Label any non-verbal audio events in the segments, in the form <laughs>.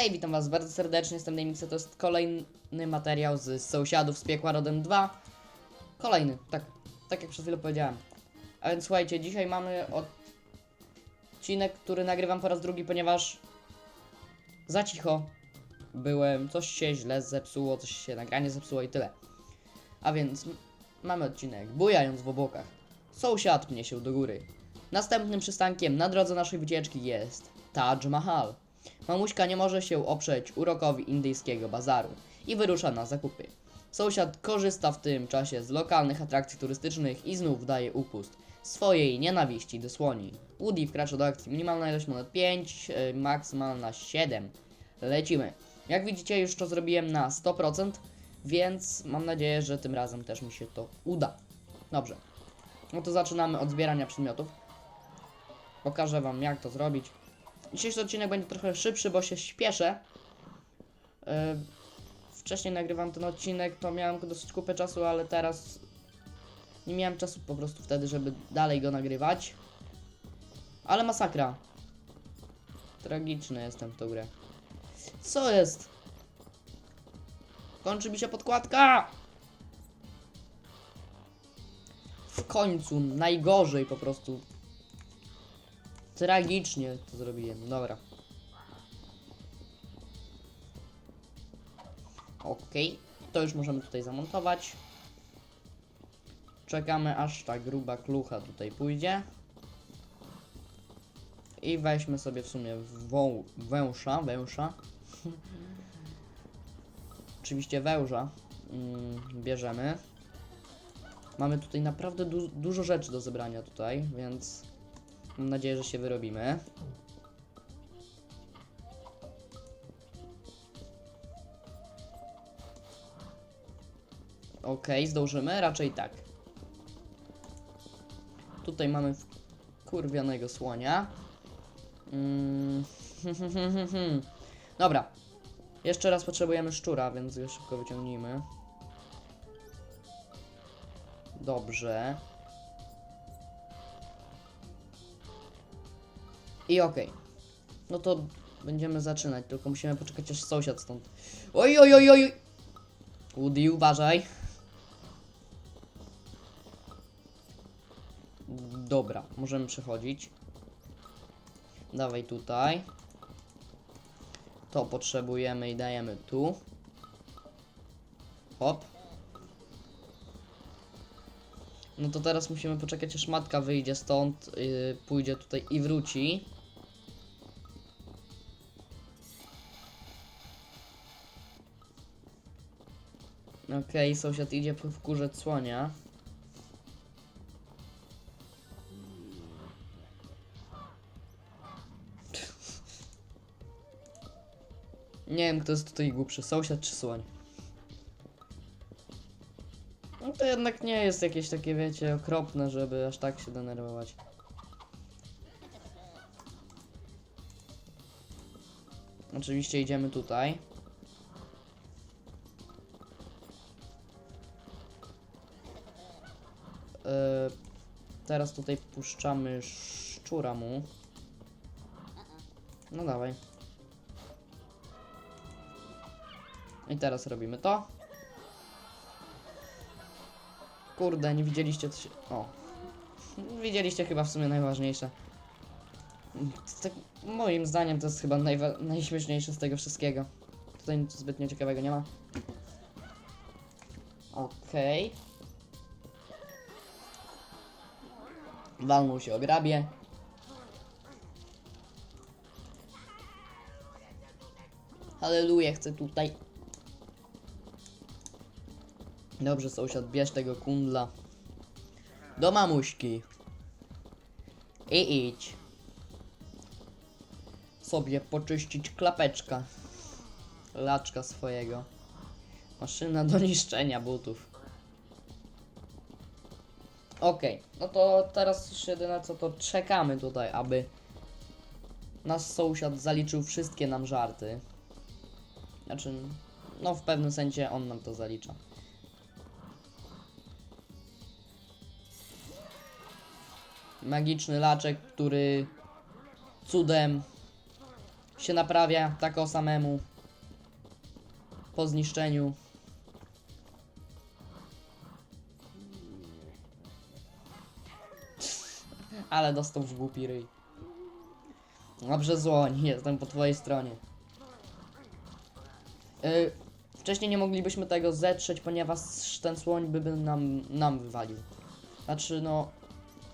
Hej, witam was bardzo serdecznie, jestem Nemixa, to jest kolejny materiał z Sąsiadów z Piekła Rodem 2. Kolejny, tak, tak jak przed chwilą powiedziałem. A więc słuchajcie, dzisiaj mamy odcinek, który nagrywam po raz drugi, ponieważ za cicho byłem, coś się źle zepsuło, coś się nagranie zepsuło i tyle. A więc mamy odcinek, bujając w obłokach. Sąsiad pnie się do góry. Następnym przystankiem na drodze naszej wycieczki jest Taj Mahal. Mamuśka nie może się oprzeć urokowi indyjskiego bazaru i wyrusza na zakupy. Sąsiad korzysta w tym czasie z lokalnych atrakcji turystycznych i znów daje upust swojej nienawiści do słoni. Woody wkracza do akcji. Minimalna ilość monet 5, yy, maksymalna 7. Lecimy. Jak widzicie już to zrobiłem na 100%, więc mam nadzieję, że tym razem też mi się to uda. Dobrze. No to zaczynamy od zbierania przedmiotów. Pokażę wam jak to zrobić. Dzisiejszy odcinek będzie trochę szybszy, bo się śpieszę. Yy, wcześniej nagrywam ten odcinek, to miałem dosyć kupę czasu, ale teraz nie miałem czasu po prostu wtedy, żeby dalej go nagrywać. Ale masakra. Tragiczny jestem w tą grę. Co jest? Kończy mi się podkładka! W końcu, najgorzej po prostu. Tragicznie to zrobiłem. Dobra. Okej, to już możemy tutaj zamontować. Czekamy aż ta gruba klucha tutaj pójdzie. I weźmy sobie w sumie wą, węsza, węsza. <laughs> Oczywiście węża mm, bierzemy. Mamy tutaj naprawdę du dużo rzeczy do zebrania tutaj, więc mam nadzieję, że się wyrobimy. Okej, zdążymy? Raczej tak. Tutaj mamy kurwianego słonia. Mm. <laughs> Dobra. Jeszcze raz potrzebujemy szczura, więc go szybko wyciągnijmy. Dobrze. I okej. No to będziemy zaczynać, tylko musimy poczekać aż sąsiad stąd. Oj, oj, oj, oj! Woody, uważaj. Dobra, możemy przechodzić. Dawaj tutaj. To potrzebujemy i dajemy tu. Hop. No to teraz musimy poczekać aż matka wyjdzie stąd, yy, pójdzie tutaj i wróci. Okej, sąsiad idzie wkurzeć słonia. Nie wiem, kto jest tutaj głupszy, sąsiad czy słoń. No to jednak nie jest jakieś takie, wiecie, okropne, żeby aż tak się denerwować. Oczywiście idziemy tutaj. Teraz tutaj puszczamy szczura mu. No dawaj. I teraz robimy to. Kurde, nie widzieliście co się... O. Widzieliście chyba w sumie najważniejsze. Tak, moim zdaniem to jest chyba najwa- najśmieszniejsze z tego wszystkiego. Tutaj nic zbytnio ciekawego nie ma. Okej. Walnął się o grabie. Halleluja, chcę tutaj. Dobrze, sąsiad, bierz tego kundla. Do mamuśki. I idź. Sobie poczyścić klapeczka. Laczka swojego. Maszyna do niszczenia butów. Okej, no to teraz już jedyne co to czekamy tutaj, aby nasz sąsiad zaliczył wszystkie nam żarty. Znaczy, no w pewnym sensie on nam to zalicza. Magiczny laczek, który cudem się naprawia tak o samemu po zniszczeniu. Ale dostał w głupi ryj. Dobrze złoń, jestem po twojej stronie. Yy, wcześniej nie moglibyśmy tego zetrzeć, ponieważ ten słoń by, by nam, nam wywalił. Znaczy no,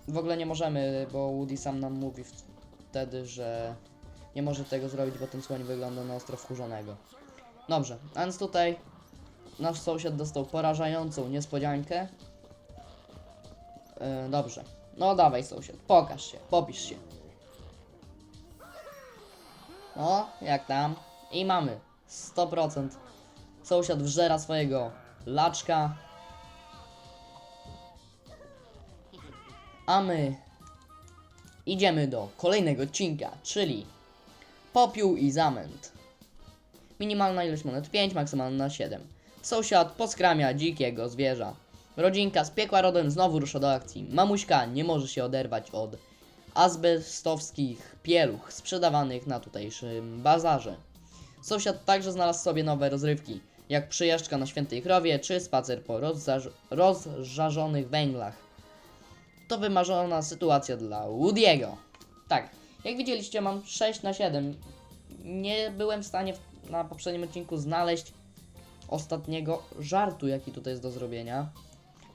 w ogóle nie możemy, bo Woody sam nam mówi wtedy, że nie może tego zrobić, bo ten słoń wygląda na ostro wkurzonego. Dobrze, a więc tutaj nasz sąsiad dostał porażającą niespodziankę. Yy, dobrze. No dawaj sąsiad, pokaż się, popisz się. No, jak tam? I mamy 100%. Sąsiad wżera swojego laczka. A my idziemy do kolejnego odcinka, czyli popiół i zamęt. Minimalna ilość monet 5, maksymalna 7. Sąsiad poskramia dzikiego zwierza. Rodzinka z piekła rodem znowu rusza do akcji. Mamuśka nie może się oderwać od azbestowskich pieluch sprzedawanych na tutejszym bazarze. Sąsiad także znalazł sobie nowe rozrywki, jak przyjażdżka na Świętej Krowie czy spacer po rozżarz- rozżarzonych węglach. To wymarzona sytuacja dla Woody'ego. Tak, jak widzieliście mam 6 na 7. Nie byłem w stanie na poprzednim odcinku znaleźć ostatniego żartu, jaki tutaj jest do zrobienia.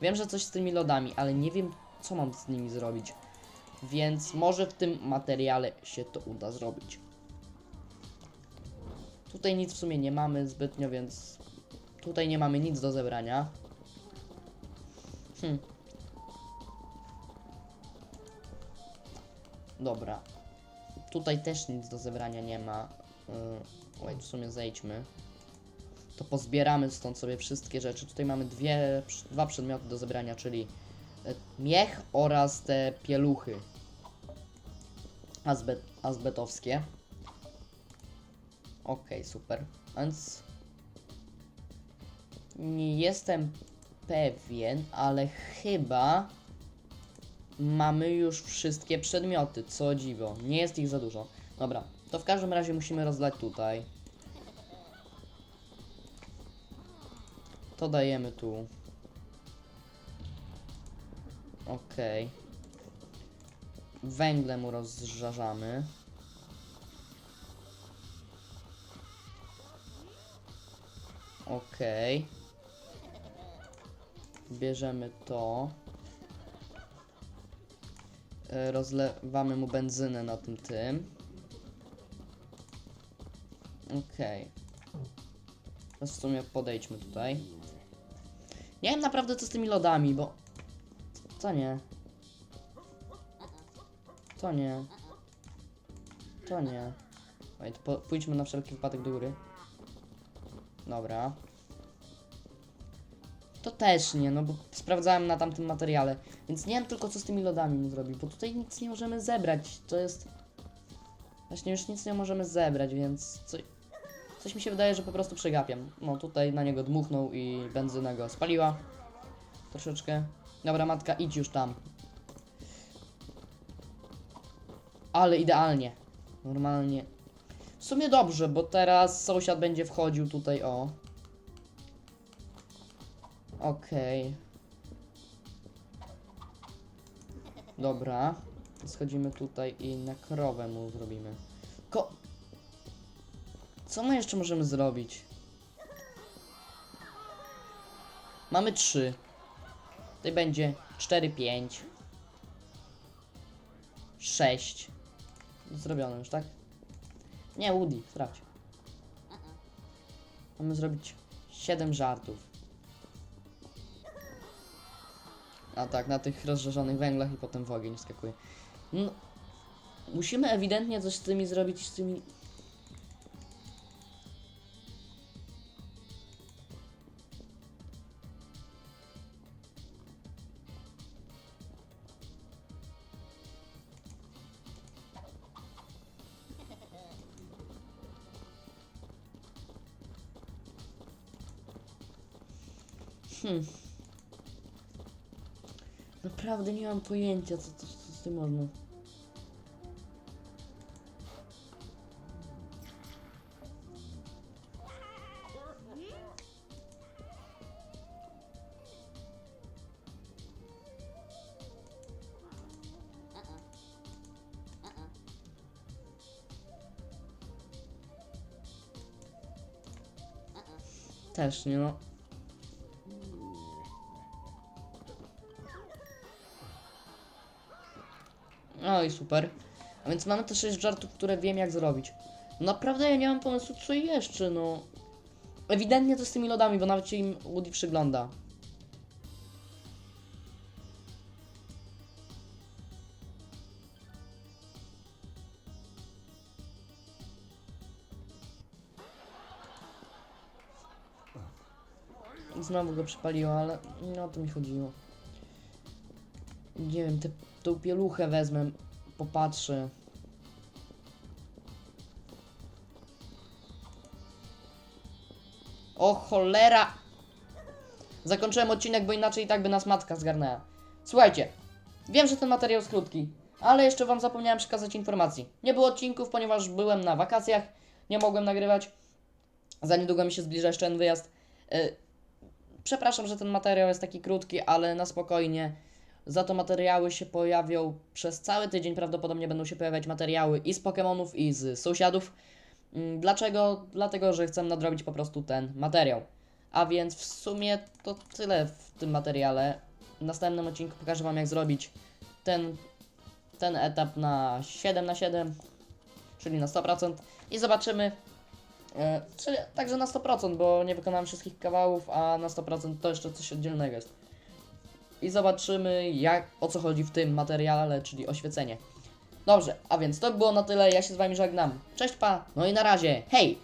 Wiem, że coś z tymi lodami, ale nie wiem, co mam z nimi zrobić. Więc może w tym materiale się to uda zrobić. Tutaj nic w sumie nie mamy zbytnio, więc tutaj nie mamy nic do zebrania. Hm. Dobra. Tutaj też nic do zebrania nie ma. Yy, w sumie zejdźmy. To pozbieramy stąd sobie wszystkie rzeczy. Tutaj mamy dwie, dwa przedmioty do zebrania, czyli e, miech oraz te pieluchy azbet, azbetowskie. Okej, super. Więc nie jestem pewien, ale chyba mamy już wszystkie przedmioty, co dziwo. Nie jest ich za dużo. Dobra, to w każdym razie musimy rozlać tutaj. To dajemy tu. Okej. Węglem mu rozżarzamy. Okej. Bierzemy to. E, Rozlewamy mu benzynę na tym tym. Okej. Teraz w sumie podejdźmy tutaj. Nie wiem naprawdę co z tymi lodami, bo... Co nie? To nie. To nie. Wait, po, pójdźmy na wszelki wypadek do góry. Dobra. To też nie, no bo sprawdzałem na tamtym materiale. Więc nie wiem tylko co z tymi lodami mu zrobić, bo tutaj nic nie możemy zebrać. To jest... Właśnie już nic nie możemy zebrać, więc... Co... Coś mi się wydaje, że po prostu przegapiam. No tutaj na niego dmuchnął i benzyna go spaliła. Troszeczkę. Dobra, matka, idź już tam. Ale idealnie. Normalnie. W sumie dobrze, bo teraz sąsiad będzie wchodził tutaj, o. Okej. Dobra. Schodzimy tutaj i na krowę mu zrobimy. Ko... Co my jeszcze możemy zrobić? Mamy trzy. Tutaj będzie 4, 5. 6. Zrobione już, tak? Nie, Woody, sprawdź. Mamy zrobić 7 żartów. A tak, na tych rozżarzonych węglach i potem w ogień skakuje. No, musimy ewidentnie coś z tymi zrobić, z tymi... Hmm. Naprawdę nie mam pojęcia, co, co, co z tym można. Też nie no. I super. A więc mamy te 6 żartów, które wiem jak zrobić. Naprawdę ja nie mam pomysłu co jeszcze, no. Ewidentnie to z tymi lodami, bo nawet się im Woody przygląda. Znowu go przypaliło, ale nie o to mi chodziło. Nie wiem, tę pieluchę wezmę, popatrzę. O cholera! Zakończyłem odcinek, bo inaczej i tak by nas matka zgarnęła. Słuchajcie, wiem, że ten materiał jest krótki, ale jeszcze wam zapomniałem przekazać informacji. Nie było odcinków, ponieważ byłem na wakacjach, nie mogłem nagrywać. Za niedługo mi się zbliża jeszcze ten wyjazd. Y, Przepraszam, że ten materiał jest taki krótki, ale na spokojnie. Za to materiały się pojawią przez cały tydzień. Prawdopodobnie będą się pojawiać materiały i z Pokémonów, i z sąsiadów. Mm, Dlaczego? Dlatego, że chcę nadrobić po prostu ten materiał. A więc w sumie to tyle w tym materiale. W następnym odcinku pokażę Wam, jak zrobić ten, ten etap na 7 na 7 czyli na 100%. I zobaczymy, E, czyli także na 100%, bo nie wykonałem wszystkich kawałów, a na 100% to jeszcze coś oddzielnego jest. I zobaczymy, jak, o co chodzi w tym materiale, czyli oświecenie. Dobrze, a więc to by było na tyle. Ja się z Wami żegnam. Cześć, pa, no i na razie. Hej!